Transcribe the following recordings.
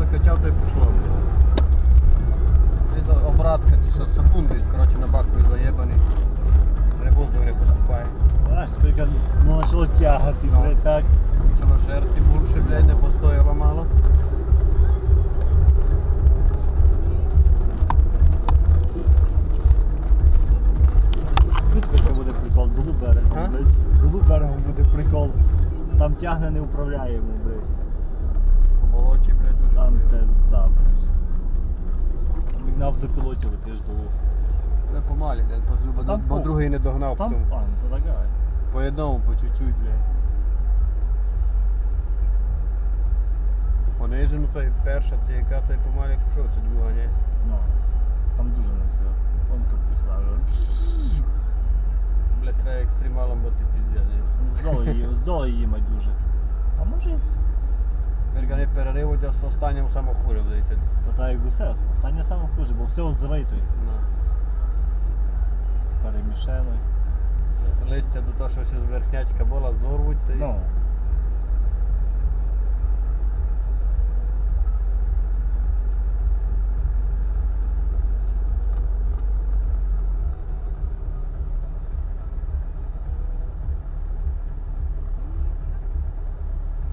закачав, то й пішло. Обратка ці що секунди, коротше на баку заєбаний. Воздух не поступає. Знаєш, тільки почало тягати, no. блядь, так. Почало жерти більше, блядь, не постояло мало. Тут буде берегом буде прикол. Там тягне не управляємо, блядь. Автопілоті летиш долу. Не помалі, блядь, по, бо, Там бо другий не догнав Там, потім. а, ну то така. По одному, по чуть-чуть, блядь. Понижено, то і перша, це яка, то й помалі пішов, це друга, ні? Ну, там дуже не все. Он тут писав. Блядь, треба екстремалом, бо ти піздя, ні? Здолу її, здолу її мать дуже. А може, перериву, десь останньому саме хуже то так як усе. Останнє саме хуже, бо все зрито. Ну. Перемішено. Листя до того, що ще з верхнячка була, зорвуть та й... Ну.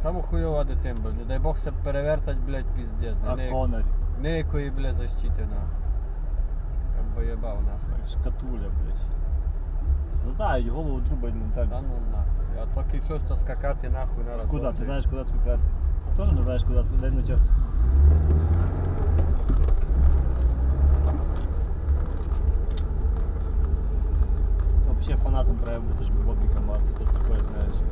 Саме хуйова дитина, блядь. Не дай бог це перевертать, блядь, піздець. А Не- Конорі. Ніякої, блядь, защити, нахуй. Я б нахуй. Шкатуля, блядь. Ну Задають голову друба ну Та елементарно. ну нахуй. А тільки щось то скакати нахуй на раз. Куда? Ти знаєш, куди скакати? Тоже не знаєш, куди скакати? Дай на тях. Вообще фанатом треба бути, щоб Бобіка мати. Тут такой знаешь.